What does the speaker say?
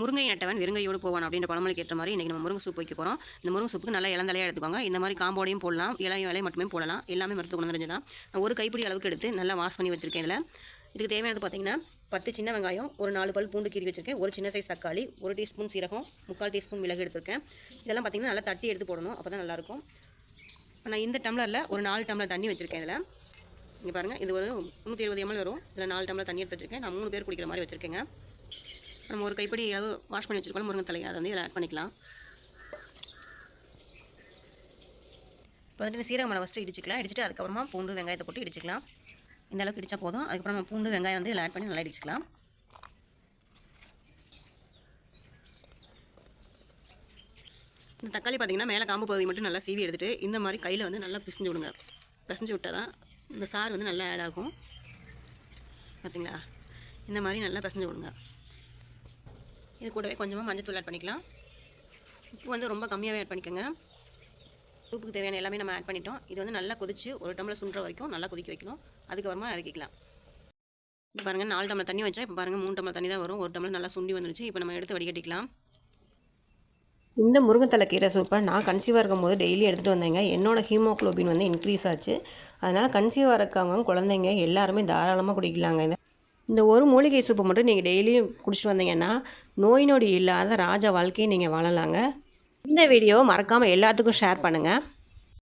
முருங்கை நட்டவன் வெறுங்கையோடு போவான் அப்படின்ற பழமொழிக்கு ஏற்ற மாதிரி இன்றைக்கி நம்ம முருங்கை சூப் வைக்க போகிறோம் இந்த முருங்கை சூப்புக்கு நல்லா இளந்தலையாக எடுத்துக்கோங்க. இந்த மாதிரி காம்போடையும் போடலாம். இளைய இலையும் மட்டுமே போடலாம். எல்லாமே மருத்துவ குணம் நான் ஒரு கைப்பிடி அளவுக்கு எடுத்து நல்லா வாஷ் பண்ணி வச்சுருக்கேன் இதில். இதுக்கு தேவையானது பார்த்தீங்கன்னா பத்து சின்ன வெங்காயம் ஒரு நாலு பல் பூண்டு கீறி வச்சுருக்கேன். ஒரு சின்ன சைஸ் தக்காளி ஒரு டீஸ்பூன் சீரகம் முக்கால் டீஸ்பூன் மிளகு எடுத்திருக்கேன். இதெல்லாம் பார்த்தீங்கன்னா நல்லா தட்டி எடுத்து போடணும். அப்போ தான் நல்லாயிருக்கும் இப்போ நான் இந்த டம்ளரில் ஒரு நாலு டம்ளர் தண்ணி வச்சுருக்கேன் இதில். இங்கே பாருங்கள் இது ஒரு முந்நூற்றி இருபது எம்எல் வரும். இதில் நாலு டம்ளர் தண்ணி எடுத்து வச்சுருக்கேன். நான் மூணு பேர் குடிக்கிற மாதிரி வச்சுருக்கேங்க. நம்ம ஒரு கைப்படி அளவு வாஷ் பண்ணி வச்சுருக்கோம். முருங்கைத்தலை அதை வந்து இதில் ஆட் பண்ணிக்கலாம். இப்போ வந்துட்டு சீரக மலை ஃபஸ்ட்டு இடிச்சிக்கலாம். இடிச்சிட்டு அதுக்கப்புறமா பூண்டு வெங்காயத்தை போட்டு இடிச்சிக்கலாம். இந்த அளவுக்கு இடித்தா போதும். அதுக்கப்புறம் நம்ம பூண்டு வெங்காயம் வந்து இதில் ஆட் பண்ணி நல்லா இடிச்சிக்கலாம். இந்த தக்காளி பார்த்திங்கன்னா மேலே காம்பு பகுதி மட்டும் நல்லா சீவி எடுத்துட்டு இந்த மாதிரி கையில் வந்து நல்லா பிசைஞ்சு விடுங்க. பிசைஞ்சு விட்டால் தான் இந்த சாறு வந்து நல்லா ஆட் ஆகும். பார்த்திங்களா இந்த மாதிரி நல்லா பிசைஞ்சு விடுங்க. இது கூடவே கொஞ்சமாக மஞ்சத்தூள் ஆட் பண்ணிக்கலாம். உப்பு வந்து ரொம்ப கம்மியாகவே ஆட் பண்ணிக்கோங்க. சூப்புக்கு தேவையான எல்லாமே நம்ம ஆட் பண்ணிட்டோம். இது வந்து நல்லா கொதிச்சு ஒரு டம்ளர் சுண்டுற வரைக்கும் நல்லா கொதிக்க வைக்கணும். அதுக்கப்புறமா இறக்கிக்கலாம். இப்போ பாருங்கள் நாலு டம்ளர் தண்ணி வச்சா இப்போ பாருங்கள் மூணு டம்ளர் தண்ணி தான் வரும். ஒரு டம்ளர் நல்லா சுண்டி வந்துருச்சு. இப்போ நம்ம எடுத்து வடிகட்டிக்கலாம். இந்த முருங்கத்தலை கீரை சூப்பை நான் கன்சீவாக இருக்கும்போது டெய்லி எடுத்துகிட்டு வந்தேங்க. என்னோடய ஹீமோக்ளோபின் வந்து இன்க்ரீஸ் ஆச்சு. அதனால் கன்சீவாக இருக்கவங்க குழந்தைங்க எல்லாருமே தாராளமாக குடிக்கலாங்க. இந்த ஒரு மூலிகை சூப்பை மட்டும் நீங்கள் டெய்லியும் குடிச்சிட்டு வந்தீங்கன்னா நோய் நொடி இல்லாத ராஜா வாழ்க்கையை நீங்கள் வாழலாங்க. இந்த வீடியோ மறக்காமல் எல்லாத்துக்கும் ஷேர் பண்ணுங்கள்